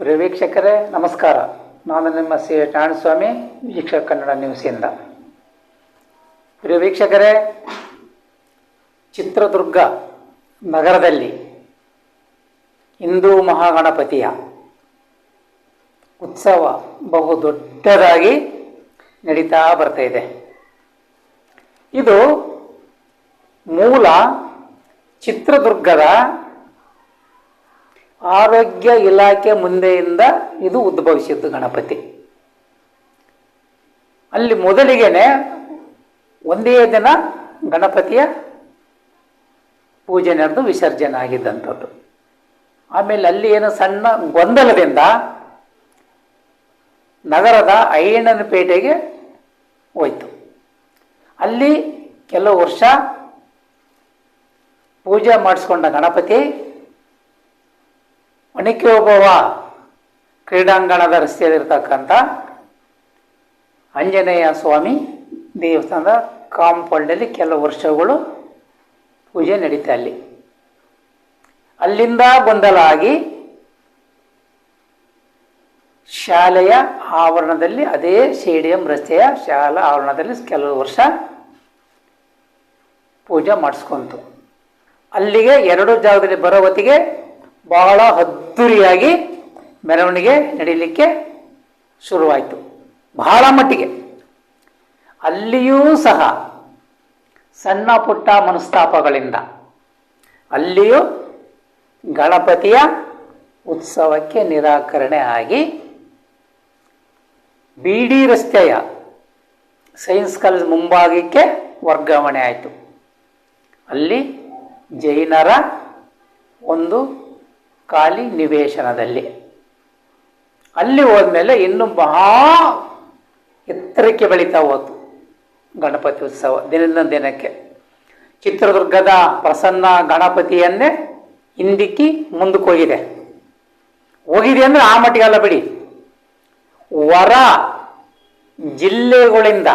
ಪ್ರಿಯ ವೀಕ್ಷಕರೇ ನಮಸ್ಕಾರ. ನಾನು ನಿಮ್ಮ ಸಿ ಸ್ವಾಮಿ ವೀಕ್ಷಕ ಕನ್ನಡ ನ್ಯೂಸಿಂದ ಪ್ರಿಯ ವೀಕ್ಷಕರೇ ಚಿತ್ರದುರ್ಗ ನಗರದಲ್ಲಿ ಹಿಂದೂ ಮಹಾಗಣಪತಿಯ ಉತ್ಸವ ಬಹು ದೊಡ್ಡದಾಗಿ ನಡೀತಾ ಬರ್ತಾ ಇದೆ. ಇದು ಮೂಲ ಚಿತ್ರದುರ್ಗದ ಆರೋಗ್ಯ ಇಲಾಖೆ ಮುಂದೆಯಿಂದ ಇದು ಉದ್ಭವಿಸಿದ್ದು ಗಣಪತಿ. ಅಲ್ಲಿ ಮೊದಲಿಗೆನೆ ಒಂದೇ ದಿನ ಗಣಪತಿಯ ಪೂಜೆ ನಡೆದು ವಿಸರ್ಜನೆ ಆಗಿದ್ದಂಥದ್ದು. ಆಮೇಲೆ ಅಲ್ಲಿ ಏನು ಸಣ್ಣ ಗೊಂದಲದಿಂದ ನಗರದ ಅಯ್ಯಣ್ಣನಪೇಟೆಗೆ ಹೋಯ್ತು. ಅಲ್ಲಿ ಕೆಲವು ವರ್ಷ ಪೂಜೆ ಮಾಡಿಸ್ಕೊಂಡ ಗಣಪತಿ ಒಣಕೆ ಒಬ್ಬವ ಕ್ರೀಡಾಂಗಣದ ರಸ್ತೆಯಲ್ಲಿರ್ತಕ್ಕಂಥ ಆಂಜನೇಯ ಸ್ವಾಮಿ ದೇವಸ್ಥಾನದ ಕಾಂಪೌಂಡಲ್ಲಿ ಕೆಲವು ವರ್ಷಗಳು ಪೂಜೆ ನಡೀತಾ ಅಲ್ಲಿ. ಅಲ್ಲಿಂದ ಬಂದಲಾಗಿ ಶಾಲೆಯ ಆವರಣದಲ್ಲಿ ಅದೇ ಸ್ಟೇಡಿಯಂ ರಸ್ತೆಯ ಶಾಲಾ ಆವರಣದಲ್ಲಿ ಕೆಲವು ವರ್ಷ ಪೂಜೆ ಮಾಡಿಸ್ಕೊಂತು. ಅಲ್ಲಿಗೆ ಎರಡು ಜಾಗದಲ್ಲಿ ಬರೋ ಹೊತ್ತಿಗೆ ಬಹಳ ಅದ್ದೂರಿಯಾಗಿ ಮೆರವಣಿಗೆ ನಡೀಲಿಕ್ಕೆ ಶುರುವಾಯಿತು. ಬಹಳ ಮಟ್ಟಿಗೆ. ಅಲ್ಲಿಯೂ ಸಹ ಸಣ್ಣ ಪುಟ್ಟ ಮನಸ್ತಾಪಗಳಿಂದ, ಅಲ್ಲಿಯೂ ಗಣಪತಿಯ ಉತ್ಸವಕ್ಕೆ ನಿರಾಕರಣೆ ಆಗಿ ಬಿ ರಸ್ತೆಯ ಸೈನ್ಸ್ ಕಾಲೇಜ್ ಮುಂಭಾಗಕ್ಕೆ ವರ್ಗಾವಣೆ ಆಯಿತು. ಅಲ್ಲಿ ಜೈನರ ಒಂದು ಖಾಲಿ ನಿವೇಶನದಲ್ಲಿ. ಅಲ್ಲಿ ಹೋದ್ಮೇಲೆ ಇನ್ನೂ ಬಹಳ ಎತ್ತರಕ್ಕೆ ಬೆಳೀತಾ ಹೋತು ಗಣಪತಿ ಉತ್ಸವ ದಿನದಿಂದ ದಿನಕ್ಕೆ. ಚಿತ್ರದುರ್ಗದ ಪ್ರಸನ್ನ ಗಣಪತಿಯನ್ನೇ ಹಿಂದಿಕ್ಕಿ ಮುಂದಕ್ಕೆ ಹೋಗಿದೆ. ಹೋಗಿದೆ ಅಂದ್ರೆ ಆ ಮಟ್ಟಿಗೆಲ್ಲ ಬಿಡಿ. ವರ ಜಿಲ್ಲೆಗಳಿಂದ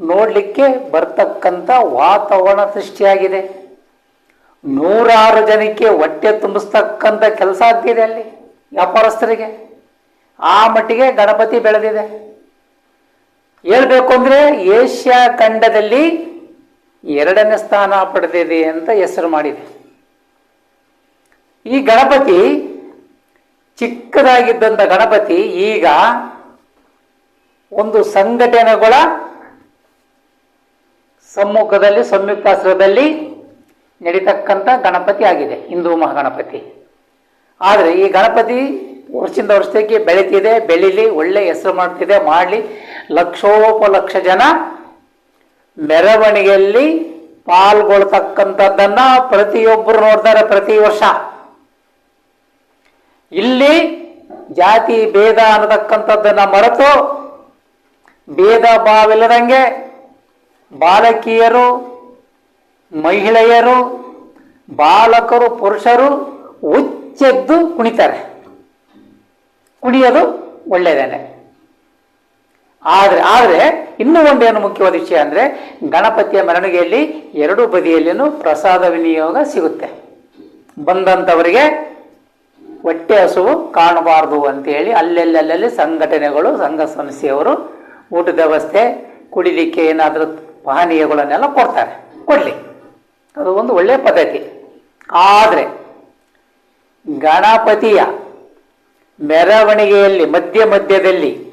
ನೋಡಲಿಕ್ಕೆ ಬರ್ತಕ್ಕಂಥ ವಾತಾವರಣ ಸೃಷ್ಟಿಯಾಗಿದೆ. ನೂರಾರು ಜನಕ್ಕೆ ಹೊಟ್ಟೆ ತುಂಬಿಸ್ತಕ್ಕಂಥ ಕೆಲಸ ಆಗ್ತಿದೆ ಅಲ್ಲಿ ವ್ಯಾಪಾರಸ್ಥರಿಗೆ. ಆ ಮಟ್ಟಿಗೆ ಗಣಪತಿ ಬೆಳೆದಿದೆ. ಹೇಳ್ಬೇಕು ಅಂದರೆ ಏಷ್ಯಾ ಖಂಡದಲ್ಲಿ ಎರಡನೇ ಸ್ಥಾನ ಪಡೆದಿದೆ ಅಂತ ಹೆಸರು ಮಾಡಿದೆ. ಈ ಗಣಪತಿ ಚಿಕ್ಕದಾಗಿದ್ದಂಥ ಗಣಪತಿ ಈಗ ಒಂದು ಸಂಘಟನೆಗಳ ಸಮ್ಮುಖದಲ್ಲಿ ಸಂಯುಕ್ತಾಶ್ರದಲ್ಲಿ ನಡೀತಕ್ಕಂಥ ಗಣಪತಿ ಆಗಿದೆ, ಹಿಂದೂ ಮಹಾಗಣಪತಿ. ಆದರೆ ಈ ಗಣಪತಿ ವರ್ಷದಿಂದ ವರ್ಷಕ್ಕೆ ಬೆಳೀತಿದೆ, ಬೆಳೀಲಿ, ಒಳ್ಳೆ ಹೆಸರು ಮಾಡ್ತಿದೆ, ಮಾಡಲಿ. ಲಕ್ಷೋಪಲಕ್ಷ ಜನ ಮೆರವಣಿಗೆಯಲ್ಲಿ ಪಾಲ್ಗೊಳ್ತಕ್ಕಂಥದ್ದನ್ನು ಪ್ರತಿಯೊಬ್ಬರು ನೋಡ್ತಾರೆ ಪ್ರತಿ ವರ್ಷ. ಇಲ್ಲಿ ಜಾತಿ ಭೇದ ಅನ್ನತಕ್ಕಂಥದ್ದನ್ನು ಮರೆತು ಭೇದ ಭಾವಿಲ್ಲದಂಗೆ ಬಾಲಕಿಯರು ಮಹಿಳೆಯರು, ಬಾಲಕರು, ಪುರುಷರು ಉಚ್ಚೆದ್ದು ಕುಣಿತಾರೆ. ಕುಣಿಯೋದು ಒಳ್ಳೆಯದೇನೆ ಆದರೆ ಆದರೆ ಇನ್ನೂ ಒಂದೇನು ಮುಖ್ಯವಾದ ವಿಷಯ ಅಂದರೆ ಗಣಪತಿಯ ಮೆರವಣಿಗೆಯಲ್ಲಿ ಎರಡೂ ಬದಿಯಲ್ಲಿನೂ ಪ್ರಸಾದ ವಿನಿಯೋಗ ಸಿಗುತ್ತೆ. ಬಂದಂಥವರಿಗೆ ಹೊಟ್ಟೆ ಹಸುವು ಕಾಣಬಾರ್ದು ಅಂತೇಳಿ ಅಲ್ಲೆಲ್ಲಲ್ಲಿ ಸಂಘಟನೆಗಳು, ಸಂಘ ಸಂಸ್ಥೆಯವರು ಊಟದ ವ್ಯವಸ್ಥೆ, ಕುಡಿಲಿಕ್ಕೆ ಏನಾದರೂ ಪಾನೀಯಗಳನ್ನೆಲ್ಲ ಕೊಡ್ತಾರೆ. ಕೊಡಲಿ. ಅದು ಒಂದು ಒಳ್ಳೆಯ ಪದ್ಧತಿ. ಆದರೆ, ಗಣಪತಿಯ ಮೆರವಣಿಗೆಯಲ್ಲಿ, ಮಧ್ಯ ಮಧ್ಯದಲ್ಲಿ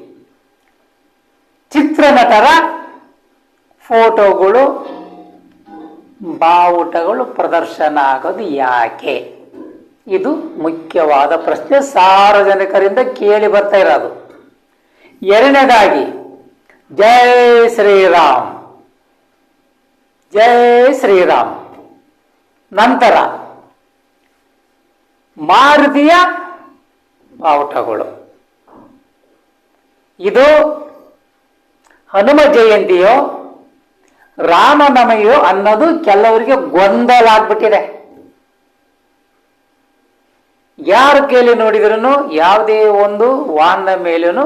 ಚಿತ್ರನಟರ ಫೋಟೋಗಳು, ಬಾವುಟಗಳು ಪ್ರದರ್ಶನ ಆಗೋದು ಯಾಕೆ? ಇದು ಮುಖ್ಯವಾದ ಪ್ರಶ್ನೆ. ಸಾರ್ವಜನಿಕರಿಂದ ಕೇಳಿ ಬರ್ತಾ ಇರೋದು. ಎರಡನೇದಾಗಿ, ಜೈ ಶ್ರೀರಾಮ್. ಜೈ ಶ್ರೀರಾಮ್. ನಂತರ ಮಾರುತಿಯ ಬಾವುಟಗಳು ಇದು ಹನುಮ ಜಯಂತಿಯೋ ರಾಮನವಮಿಯೋ ಅನ್ನೋದು ಕೆಲವರಿಗೆ ಗೊಂದಲ ಆಗ್ಬಿಟ್ಟಿದೆ ಯಾರ ಕೇಳಿ ನೋಡಿದ್ರೂ ಯಾವುದೇ ಒಂದು ವಾಹನ ಮೇಲೂ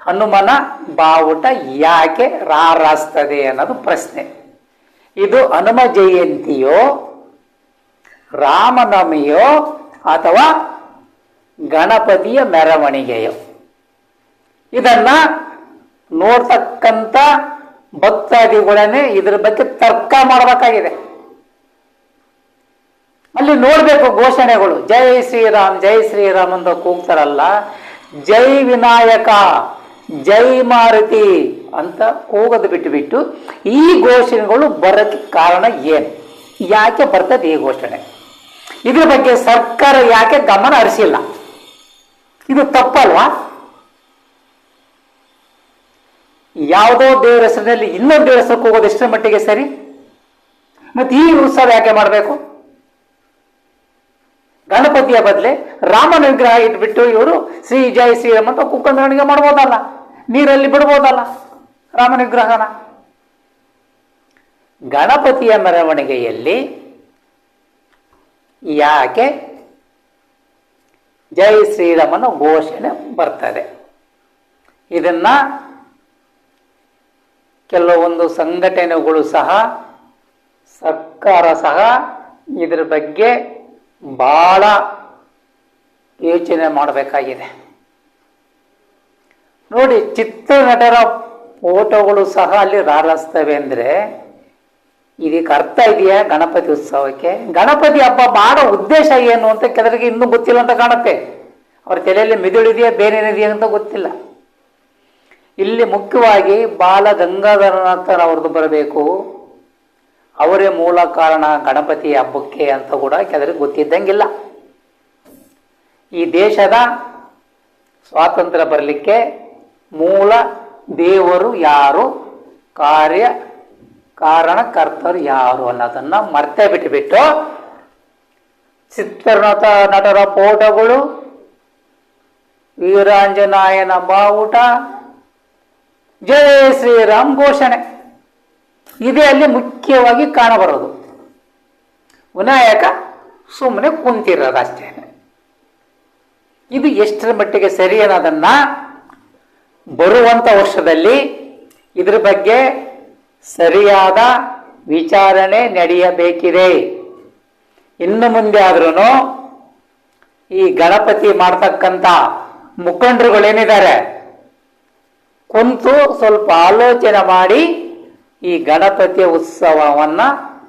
ಹನುಮನ ಬಾವುಟ ಯಾಕೆ ರಾರಾಸ್ತದೆ ಅನ್ನೋದು ಪ್ರಶ್ನೆ. ಇದು ಹನುಮ ಜಯಂತಿಯೋ ರಾಮನವಮಿಯೋ ಅಥವಾ ಗಣಪತಿಯ ಮೆರವಣಿಗೆಯೋ. ಇದನ್ನ ನೋಡ್ತಕ್ಕಂಥ ಭಕ್ತಾದಿಗಳನ್ನೇ ಇದ್ರ ಬಗ್ಗೆ ತರ್ಕ ಮಾಡಬೇಕಾಗಿದೆ. ಅಲ್ಲಿ ನೋಡಬೇಕು ಘೋಷಣೆಗಳು, ಜೈ ಶ್ರೀರಾಮ್ ಜೈ ಶ್ರೀರಾಮ್ ಅಂತ ಕೂಗ್ತಾರಲ್ಲ ಜೈ ವಿನಾಯಕ, ಜೈ ಮಾರುತಿ ಅಂತ ಕೂಗೋದು ಬಿಟ್ಟು ಬಿಟ್ಟು ಈ ಘೋಷಣೆಗಳು ಬರೋಕ್ಕೆ ಕಾರಣ ಏನು? ಯಾಕೆ ಬರ್ತದೆ ಈ ಘೋಷಣೆ? ಇದ್ರ ಬಗ್ಗೆ ಸರ್ಕಾರ ಯಾಕೆ ಗಮನ ಹರಿಸಿಲ್ಲ? ಇದು ತಪ್ಪಲ್ವಾ? ಯಾವುದೋ ದೇವರ ಹೆಸರಿನಲ್ಲಿ ಇನ್ನೊಂದು ದೇವರ ಹೆಸರು ಹೋಗೋದು ಎಷ್ಟರ ಮಟ್ಟಿಗೆ ಸರಿ? ಮತ್ತೆ ಈ ಉತ್ಸವ ಯಾಕೆ ಮಾಡಬೇಕು? ಗಣಪತಿಯ ಬದಲೆ ರಾಮನ ವಿಗ್ರಹ ಇಟ್ಬಿಟ್ಟು ಇವರು ಶ್ರೀ ಜಯ ಶ್ರೀರಾಮ್ ಅಂತ ಕುಕ್ಕಂದ್ರಣಿಗೆ ಮಾಡ್ಬೋದಲ್ಲ. ನೀರಲ್ಲಿ ಬಿಡ್ಬೋದಲ್ಲ ರಾಮನ ವಿಗ್ರಹನ. ಗಣಪತಿಯ ಮೆರವಣಿಗೆಯಲ್ಲಿ ಯಾಕೆ? ಜೈ ಶ್ರೀರಾಮನ ಘೋಷಣೆ ಬರ್ತದೆ. ಇದನ್ನ ಕೆಲವೊಂದು ಸಂಘಟನೆಗಳು ಸಹ, ಸರ್ಕಾರ ಸಹ ಇದರ ಬಗ್ಗೆ ಬಹಳ ಯೋಚನೆ ಮಾಡಬೇಕಾಗಿದೆ. ನೋಡಿ, ಚಿತ್ರನಟರ ಫೋಟೋಗಳು ಸಹ ಅಲ್ಲಿ ರಾರಾಸ್ತವೆ ಅಂದರೆ ಇದಕ್ಕೆ ಅರ್ಥ ಇದೆಯಾ ಗಣಪತಿ ಉತ್ಸವಕ್ಕೆ? ಗಣಪತಿ ಹಬ್ಬ ಮಾಡೋ ಉದ್ದೇಶ ಏನು ಅಂತ ಕೆಲವರಿಗೆ ಇನ್ನೂ ಗೊತ್ತಿಲ್ಲ ಅಂತ ಕಾಣುತ್ತೆ. ಅವ್ರ ತಲೆಯಲ್ಲಿ ಮಿದುಳಿದೆಯಾ ಬೇರೇನಿದೆಯಾ ಅಂತ ಗೊತ್ತಿಲ್ಲ. ಇಲ್ಲಿ ಮುಖ್ಯವಾಗಿ ಬಾಲ ಗಂಗಾಧರನಾಥನವ್ರದ್ದು ಬರಬೇಕು. ಅವರೇ ಮೂಲ ಕಾರಣ ಗಣಪತಿ ಹಬ್ಬಕ್ಕೆ ಅಂತ ಕೂಡ ಕೆಲವರಿಗೆ ಗೊತ್ತಿದ್ದಂಗಿಲ್ಲ. ಈ ದೇಶದ ಸ್ವಾತಂತ್ರ್ಯ ಬರಲಿಕ್ಕೆ ಮೂಲ ದೇವರು ಯಾರು? ಕಾರ್ಯ ಕಾರಣಕರ್ತರು ಯಾರು ಅನ್ನೋದನ್ನ ಮರ್ತೇ ಬಿಟ್ಟುಬಿಟ್ಟು ಚಿತ್ರನಟ ನಟರ ಫೋಟೋಗಳು, ವೀರಾಂಜನಾಯನ ಬಾವುಟ, ಜಯ ಶ್ರೀರಾಮ್ ಘೋಷಣೆ. ಇದೇ ಅಲ್ಲಿ ಮುಖ್ಯವಾಗಿ ಕಾಣಬರೋದು. ವಿನಾಯಕ ಸುಮ್ಮನೆ ಕುಂತಿರೋದು ಅಷ್ಟೇ ಇದು ಎಷ್ಟರ ಮಟ್ಟಿಗೆ ಸರಿ ಅನ್ನೋದನ್ನ ಬರುವಂತ ವರ್ಷದಲ್ಲಿ ಇದ್ರ ಬಗ್ಗೆ ಸರಿಯಾದ ವಿಚಾರಣೆ ನಡೆಯಬೇಕಿದೆ. ಇನ್ನು ಮುಂದೆ ಆದ್ರೂ ಈ ಗಣಪತಿ ಮಾಡ್ತಕ್ಕಂಥ ಮುಖಂಡರುಗಳೇನಿದ್ದಾರೆ? ಕುಂತು ಸ್ವಲ್ಪ ಆಲೋಚನೆ ಮಾಡಿ ಈ ಗಣಪತಿಯ ಉತ್ಸವವನ್ನ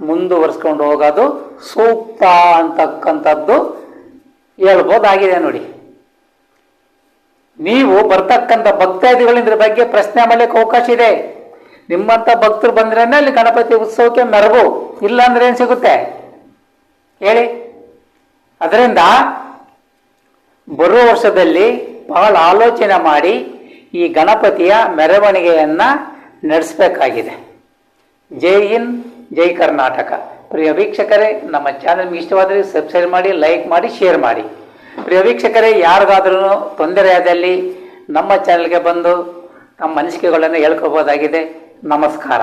ಮುಂದುವರಿಸ್ಕೊಂಡು ಹೋಗೋದು ಸೂಕ್ತ ಅಂತಕ್ಕಂಥದ್ದು ಹೇಳ್ಬೋದಾಗಿದೆ ನೋಡಿ. ನೀವು ಬರ್ತಕ್ಕಂಥ ಭಕ್ತಾದಿಗಳಿಂದ ಬಗ್ಗೆ ಪ್ರಶ್ನೆ ಮಾಡಲಿಕ್ಕೆ ಅವಕಾಶ ಇದೆ. ನಿಮ್ಮಂತ ಭಕ್ತರು ಬಂದ್ರೇನೆ ಅಲ್ಲಿ ಗಣಪತಿ ಉತ್ಸವಕ್ಕೆ ಮೆರಗು. ಇಲ್ಲ ಅಂದ್ರೆ ಏನ್ ಸಿಗುತ್ತೆ? ಹೇಳಿ. ಅದರಿಂದ ಬರುವ ವರ್ಷದಲ್ಲಿ ಬಹಳ ಆಲೋಚನೆ ಮಾಡಿ ಈ ಗಣಪತಿಯ ಮೆರವಣಿಗೆಯನ್ನ ನಡೆಸಬೇಕಾಗಿದೆ. ಜೈ ಹಿಂದ್, ಜೈ ಕರ್ನಾಟಕ. ಪ್ರಿಯ ವೀಕ್ಷಕರೇ, ನಮ್ಮ ಚಾನಲ್ಗೆ ಇಷ್ಟವಾದರೆ ಸಬ್ಸ್ಕ್ರೈಬ್ ಮಾಡಿ ಲೈಕ್ ಮಾಡಿ ಶೇರ್ ಮಾಡಿ. ಪ್ರಿಯ ವೀಕ್ಷಕರೇ, ಯಾರಿಗಾದ್ರೂ ತೊಂದರೆ ಆದಲ್ಲಿ ನಮ್ಮ ಚಾನಲ್ಗೆ ಬಂದು ನಮ್ಮ ಅನಿಸಿಕೆಗಳನ್ನು ಹೇಳ್ಕೋಬೋದಾಗಿದೆ. ನಮಸ್ಕಾರ